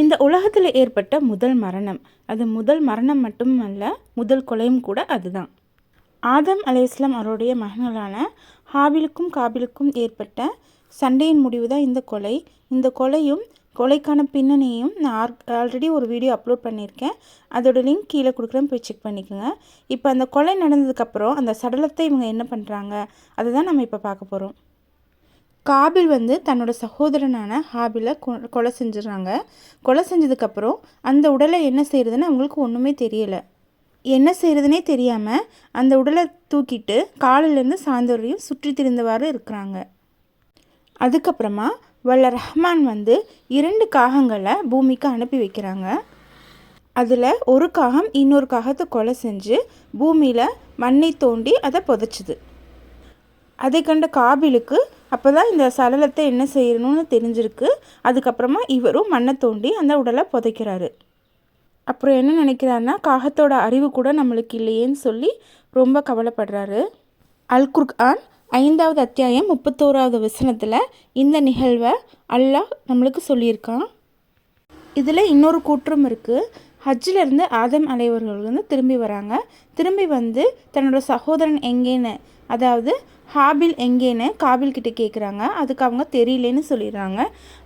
இந்த உலகத்தில் ஏற்பட்ட முதல் மரணம். அது முதல் மரணம் மட்டுமல்ல முதல் கொலையும் கூட அதுதான். ஆதம் அலையாஸ்லாம் அவருடைய மகன்களான ஹாபிலுக்கும் காபிலுக்கும் ஏற்பட்ட சண்டையின் முடிவு தான் இந்த கொலை. இந்த கொலையும் கொலைக்கான பின்னணியும் நான் ஆல்ரெடி ஒரு வீடியோ அப்லோட் பண்ணியிருக்கேன். அதோட லிங்க் கீழே கொடுக்குறேன் போய் செக் பண்ணிக்கோங்க. இப்போ அந்த கொலை நடந்ததுக்கப்புறம் அந்த சடலத்தை இவங்க என்ன பண்ணுறாங்க அதை தான் நம்ம இப்போ பார்க்க போகிறோம் காபில் வந்து தன்னோட சகோதரனான ஹாபிலை கொலை செஞ்சிடறாங்க. கொலை செஞ்சதுக்கப்புறம் அந்த உடலை என்ன செய்கிறதுன்னு அவங்களுக்கு ஒன்றுமே தெரியலை. என்ன செய்கிறதுனே தெரியாமல் அந்த உடலை தூக்கிட்டு காலிலேருந்து சாயந்தரம் சுற்றி திரிந்தவாறு இருக்கிறாங்க. அதுக்கப்புறமா வல்ல ரஹ்மான் வந்து இரண்டு காகங்களை பூமிக்கு அனுப்பி வைக்கிறாங்க. அதில் ஒரு காகம் இன்னொரு காகத்தை கொலை செஞ்சு பூமியில் மண்ணை தோண்டி அதை புதைச்சிது. அதை கண்ட காபிலுக்கு அப்போ தான் இந்த சடலத்தை என்ன செய்யணும்னு தெரிஞ்சிருக்கு. அதுக்கப்புறமா இவரும் மண்ணை தோண்டி அந்த உடலை புதைக்கிறாரு. அப்புறம் என்ன நினைக்கிறாருன்னா காகத்தோட அறிவு கூட நம்மளுக்கு இல்லையேன்னு சொல்லி ரொம்ப கவலைப்படுறாரு. அல் குர்ஆன் ஐந்தாவது அத்தியாயம் முப்பத்தோராவது வசனத்தில் இந்த நிகழ்வை அல்லாஹ் நம்மளுக்கு சொல்லியிருக்கான். இதில் இன்னொரு கூற்றம் இருக்குது ஹஜ்ஜிலேருந்து ஆதம் அலைவர்கள் வந்து திரும்பி வராங்க. திரும்பி வந்து தன்னோட சகோதரன் எங்கேன்னு அதாவது ஹாபில் எங்கேன்னு காபில்கிட்ட கேட்குறாங்க அதுக்கு அவங்க தெரியலேன்னு சொல்லிடுறாங்க.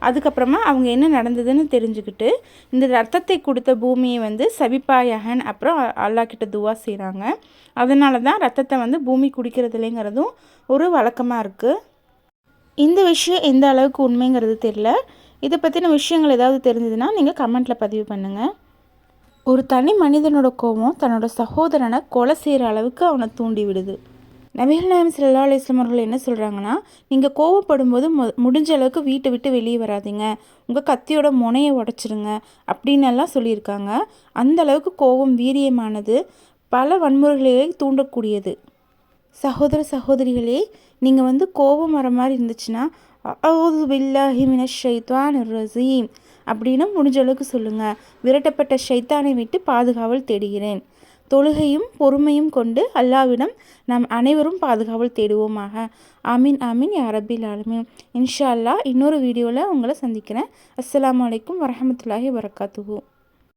அதுக்கப்புறமா அவங்க என்ன நடந்ததுன்னு தெரிஞ்சுக்கிட்டு இந்த ரத்தத்தை கொடுத்த பூமியை வந்து சபிப்பாயகன் அப்புறம் அல்லா கிட்ட துவா செய்கிறாங்க அதனால தான் ரத்தத்தை வந்து பூமி குடிக்கிறது இல்லைங்கிறதும் ஒரு வழக்கமாக இருக்குது இந்த விஷயம் எந்த அளவுக்கு உண்மைங்கிறது தெரில இதை பற்றின விஷயங்கள் ஏதாவது தெரிஞ்சதுன்னா நீங்கள் கமெண்ட்டில் பதிவு பண்ணுங்கள் ஒரு தனி மனிதனோட கோபம் தன்னோட சகோதரனை கொலை செய்கிற அளவுக்கு அவனை தூண்டி விடுது. நபிகள் நாயம் சல்லா அலிஸ்லாம் அவர்கள் என்ன சொல்கிறாங்கன்னா நீங்கள் கோவப்படும் போது மு முடிஞ்ச அளவுக்கு வீட்டை விட்டு வெளியே வராதிங்க. உங்கள் கத்தியோட முனையை உடச்சிருங்க அப்படின்னு எல்லாம் சொல்லியிருக்காங்க. அந்த அளவுக்கு கோபம் வீரியமானது பல வன்முறைகளை தூண்டக்கூடியது. சகோதர சகோதரிகளே நீங்கள் வந்து கோபம் வர மாதிரி இருந்துச்சுன்னா அவுது பில்லாஹி மின ஷைத்வான் ரசீம் அப்படின்னு முடிஞ்ச அளவுக்கு சொல்லுங்கள் விரட்டப்பட்ட ஷைத்தானை விட்டு பாதுகாவல் தேடுகிறேன். தொழுகையும் பொறுமையும் கொண்டு அல்லாவிடம் நாம் அனைவரும் பாதுகாவல் தேடுவோமாக. ஆமீன் ஆமீன் யாரபில் ஆலமீன். இன்ஷா அல்லா இன்னொரு வீடியோவில் உங்களை சந்திக்கிறேன். அஸ்லாம் வலைக்கம் வரமத்துல்லாஹி வரகாத்துவோம்